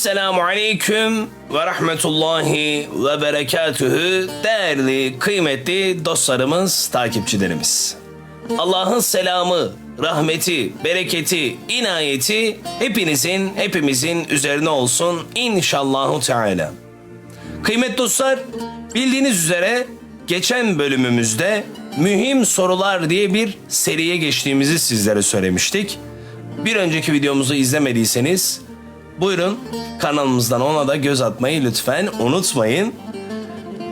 Esselamu Aleyküm ve Rahmetullahi ve Berekatühü değerli, kıymetli dostlarımız, takipçilerimiz. Allah'ın selamı, rahmeti, bereketi, inayeti hepinizin, hepimizin üzerine olsun inşallahu teala. Kıymetli dostlar, bildiğiniz üzere geçen bölümümüzde mühim sorular diye bir seriye geçtiğimizi sizlere söylemiştik. Bir önceki videomuzu izlemediyseniz buyurun kanalımızdan ona da göz atmayı lütfen unutmayın.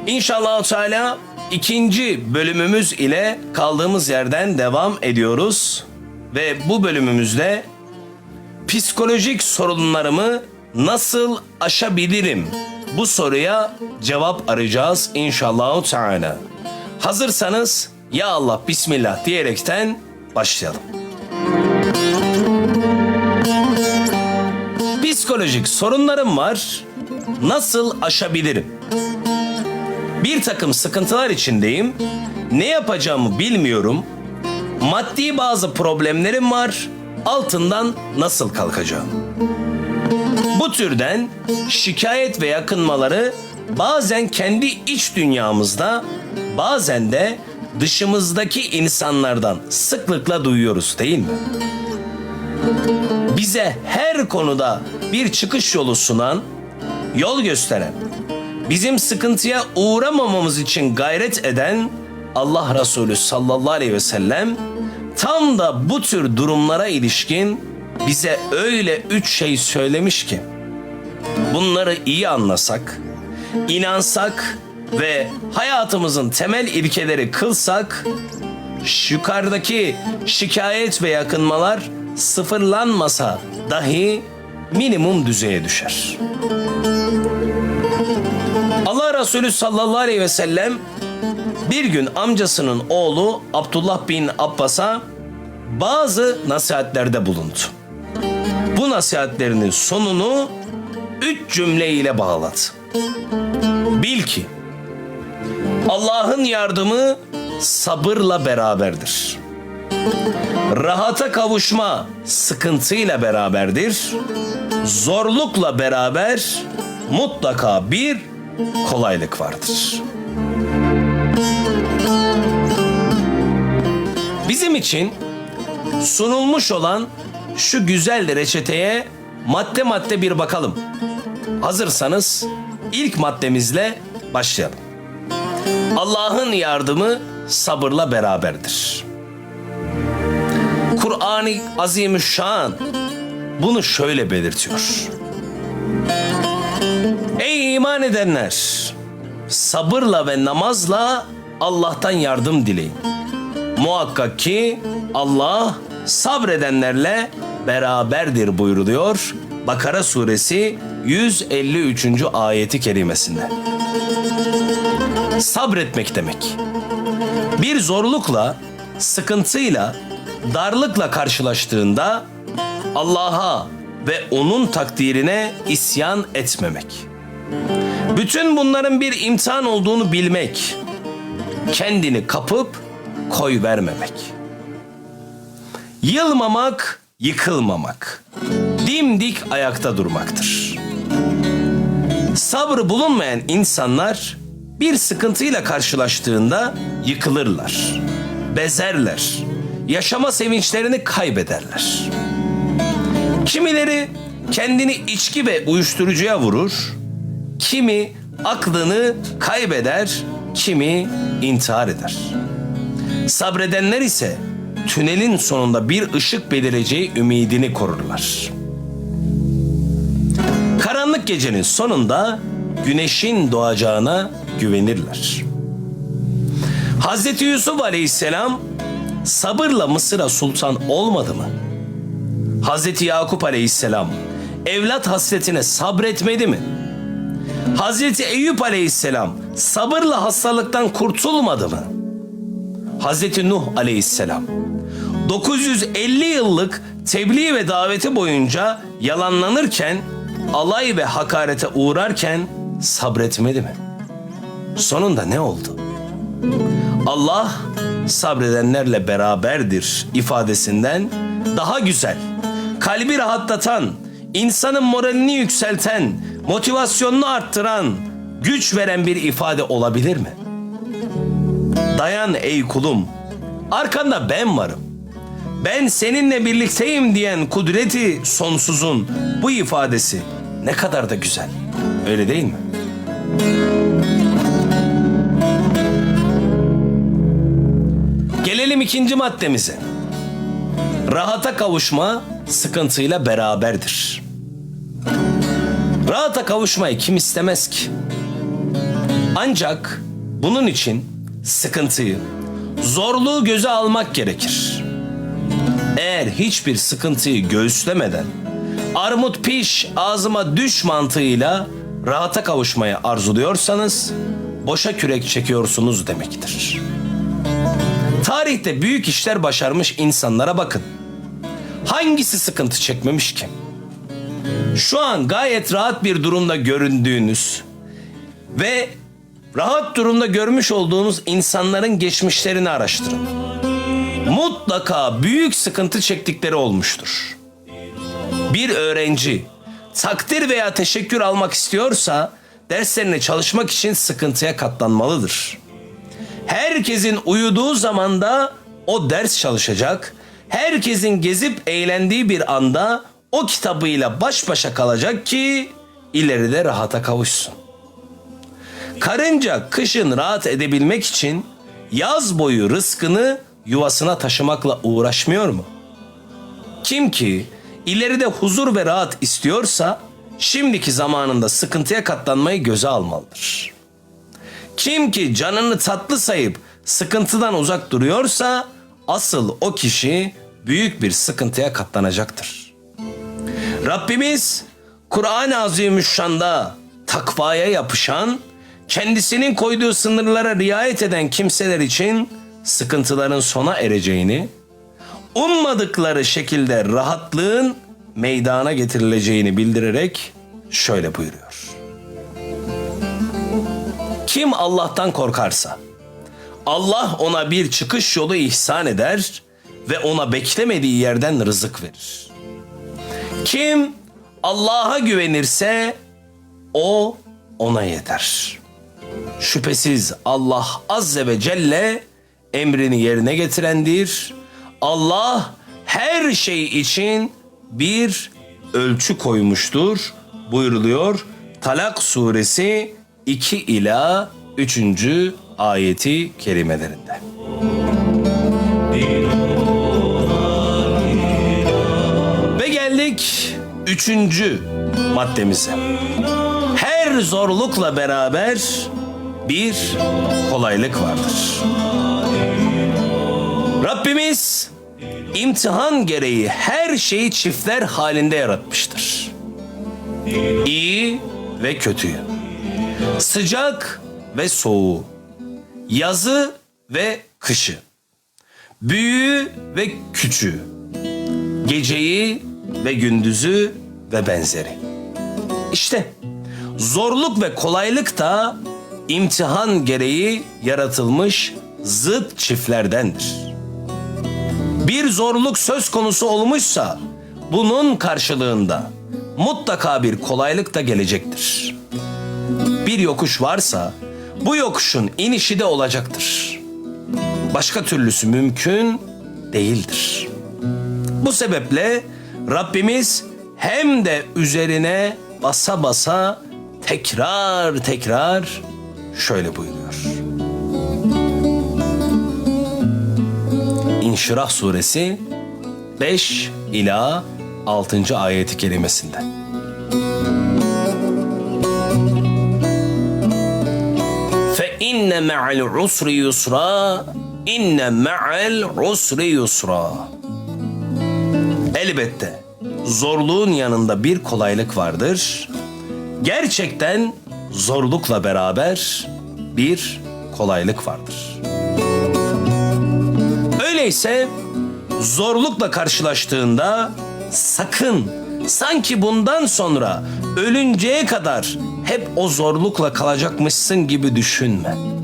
İnşallah Teala ikinci bölümümüz ile kaldığımız yerden devam ediyoruz. Ve bu bölümümüzde psikolojik sorunlarımı nasıl aşabilirim? Bu soruya cevap arayacağız inşallah Teala. Hazırsanız ya Allah Bismillah diyerekten başlayalım. Psikolojik sorunlarım var. Nasıl aşabilirim? Bir takım sıkıntılar içindeyim. Ne yapacağımı bilmiyorum. Maddi bazı problemlerim var. Altından nasıl kalkacağım? Bu türden şikayet ve yakınmaları bazen kendi iç dünyamızda, bazen de dışımızdaki insanlardan sıklıkla duyuyoruz değil mi? Bize her konuda bir çıkış yolu sunan, yol gösteren, bizim sıkıntıya uğramamamız için gayret eden Allah Resulü sallallahu aleyhi ve sellem tam da bu tür durumlara ilişkin bize öyle üç şey söylemiş ki bunları iyi anlasak, inansak ve hayatımızın temel ilkeleri kılsak yukarıdaki şikayet ve yakınmalar sıfırlanmasa dahi minimum düzeye düşer. Allah Resulü sallallahu aleyhi ve sellem bir gün amcasının oğlu Abdullah bin Abbas'a bazı nasihatlerde bulundu. Bu nasihatlerinin sonunu üç cümle ile bağladı. Bil ki Allah'ın yardımı sabırla beraberdir. Rahata kavuşma sıkıntıyla beraberdir. Zorlukla beraber mutlaka bir kolaylık vardır. Bizim için sunulmuş olan şu güzel reçeteye madde madde bir bakalım. Hazırsanız ilk maddemizle başlayalım. Allah'ın yardımı sabırla beraberdir. Kur'an-ı Azimüşşan bunu şöyle belirtiyor. Ey iman edenler! Sabırla ve namazla Allah'tan yardım dileyin. Muhakkak ki Allah sabredenlerle beraberdir buyuruluyor. Bakara suresi 153. ayeti kerimesinde. Sabretmek demek. Bir zorlukla, sıkıntıyla, darlıkla karşılaştığında Allah'a ve onun takdirine isyan etmemek. Bütün bunların bir imtihan olduğunu bilmek. Kendini kapıp koy vermemek. Yılmamak, yıkılmamak. Dimdik ayakta durmaktır. Sabrı bulunmayan insanlar bir sıkıntıyla karşılaştığında yıkılırlar, bezerler, yaşama sevinçlerini kaybederler. Kimileri kendini içki ve uyuşturucuya vurur, kimi aklını kaybeder, kimi intihar eder. Sabredenler ise tünelin sonunda bir ışık belireceği ümidini korurlar. Karanlık gecenin sonunda güneşin doğacağına güvenirler. Hazreti Yusuf Aleyhisselam sabırla Mısır'a sultan olmadı mı? Hazreti Yakup Aleyhisselam evlat hasretine sabretmedi mi? Hazreti Eyüp Aleyhisselam sabırla hastalıktan kurtulmadı mı? Hazreti Nuh Aleyhisselam 950 yıllık tebliğ ve daveti boyunca yalanlanırken, alay ve hakarete uğrarken sabretmedi mi? Sonunda ne oldu? Allah sabredenlerle beraberdir ifadesinden daha güzel, kalbi rahatlatan, insanın moralini yükselten, motivasyonunu arttıran, güç veren bir ifade olabilir mi? Dayan ey kulum, arkanda ben varım. Ben seninle birlikteyim diyen kudreti sonsuzun bu ifadesi ne kadar da güzel. Öyle değil mi? Gelelim ikinci maddemize. Rahata kavuşma sıkıntıyla beraberdir. Rahata kavuşmayı kim istemez ki? Ancak bunun için sıkıntıyı, zorluğu göze almak gerekir. Eğer hiçbir sıkıntıyı göğüslemeden armut piş ağzıma düş mantığıyla rahata kavuşmaya arzuluyorsanız boşa kürek çekiyorsunuz demektir. Tarihte büyük işler başarmış insanlara bakın. Hangisi sıkıntı çekmemiş ki? Şu an gayet rahat bir durumda göründüğünüz ve rahat durumda görmüş olduğunuz insanların geçmişlerini araştırın. Mutlaka büyük sıkıntı çektikleri olmuştur. Bir öğrenci takdir veya teşekkür almak istiyorsa derslerine çalışmak için sıkıntıya katlanmalıdır. Herkesin uyuduğu zamanda o ders çalışacak. Herkesin gezip eğlendiği bir anda o kitabıyla baş başa kalacak ki ileride rahata kavuşsun. Karınca kışın rahat edebilmek için yaz boyu rızkını yuvasına taşımakla uğraşmıyor mu? Kim ki ileride huzur ve rahat istiyorsa şimdiki zamanında sıkıntıya katlanmayı göze almalıdır. Kim ki canını tatlı sayıp sıkıntıdan uzak duruyorsa asıl o kişi büyük bir sıkıntıya katlanacaktır. Rabbimiz Kur'an-ı Azimüşşan'da takvaya yapışan, kendisinin koyduğu sınırlara riayet eden kimseler için sıkıntıların sona ereceğini, ummadıkları şekilde rahatlığın meydana getirileceğini bildirerek şöyle buyuruyor. Kim Allah'tan korkarsa Allah ona bir çıkış yolu ihsan eder ve ona beklemediği yerden rızık verir. Kim Allah'a güvenirse o ona yeter. Şüphesiz Allah azze ve celle emrini yerine getirendir. Allah her şey için bir ölçü koymuştur buyuruluyor. Talak suresi 2 ila 3. ayeti kerimelerinde. Ve geldik üçüncü maddemize. Her zorlukla beraber bir kolaylık vardır. Rabbimiz imtihan gereği her şeyi çiftler halinde yaratmıştır. İyi ve kötüyü. Sıcak ve soğuğu. Yazı ve kışı. Büyüğü ve küçüğü. Geceyi ve gündüzü ve benzeri. İşte zorluk ve kolaylık da imtihan gereği yaratılmış zıt çiftlerdendir. Bir zorluk söz konusu olmuşsa bunun karşılığında mutlaka bir kolaylık da gelecektir. Bir yokuş varsa bu yokuşun inişi de olacaktır. Başka türlüsü mümkün değildir. Bu sebeple Rabbimiz hem de üzerine basa basa tekrar tekrar şöyle buyuruyor. İnşirah suresi 5 ila 6. ayeti kerimesinde. İnne ma'al usri yusra inne ma'al usri yusra. Elbette zorluğun yanında bir kolaylık vardır. Gerçekten zorlukla beraber bir kolaylık vardır. Öyleyse zorlukla karşılaştığında sakın sanki bundan sonra ölünceye kadar hep o zorlukla kalacakmışsın gibi düşünme.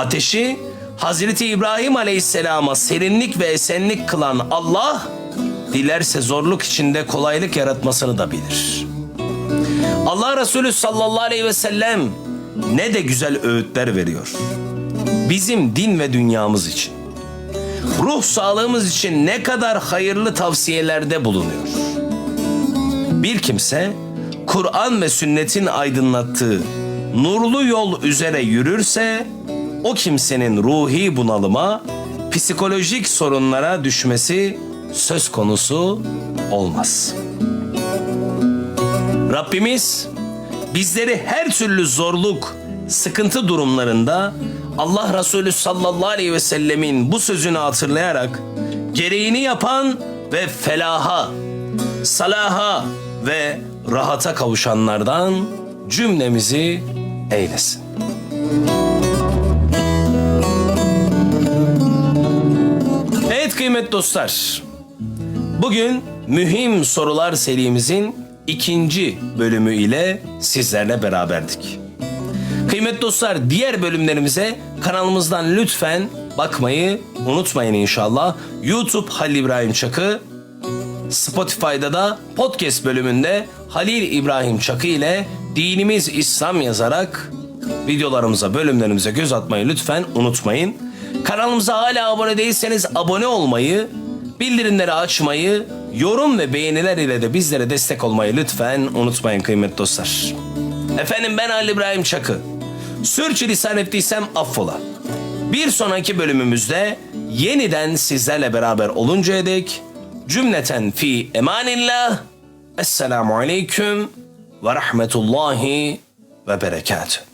Ateşi Hazreti İbrahim Aleyhisselam'a serinlik ve esenlik kılan Allah dilerse zorluk içinde kolaylık yaratmasını da bilir. Allah Resulü sallallahu aleyhi ve sellem ne de güzel öğütler veriyor. Bizim din ve dünyamız için. Ruh sağlığımız için ne kadar hayırlı tavsiyelerde bulunuyor. Bir kimse Kur'an ve sünnetin aydınlattığı nurlu yol üzere yürürse o kimsenin ruhi bunalıma, psikolojik sorunlara düşmesi söz konusu olmaz. Rabbimiz bizleri her türlü zorluk, sıkıntı durumlarında Allah Resulü sallallahu aleyhi ve sellemin bu sözünü hatırlayarak gereğini yapan ve felaha, salaha ve rahata kavuşanlardan cümlemizi eylesin. Evet dostlar. Bugün mühim sorular serimizin ikinci bölümü ile sizlerle beraberdik. Kıymetli dostlar diğer bölümlerimize kanalımızdan lütfen bakmayı unutmayın inşallah. YouTube Halil İbrahim Çakı, Spotify'da da podcast bölümünde Halil İbrahim Çakı ile Dinimiz İslam yazarak videolarımıza, bölümlerimize göz atmayı lütfen unutmayın. Kanalımıza hala abone değilseniz abone olmayı, bildirimleri açmayı, yorum ve beğeniler ile de bizlere destek olmayı lütfen unutmayın kıymetli dostlar. Efendim ben Halil İbrahim Çakı. Sürçülisan ettiysem affola. Bir sonraki bölümümüzde yeniden sizlerle beraber oluncaya dek cümleten fi emanillah. Esselamu aleyküm ve rahmetullahi ve berekatuhu.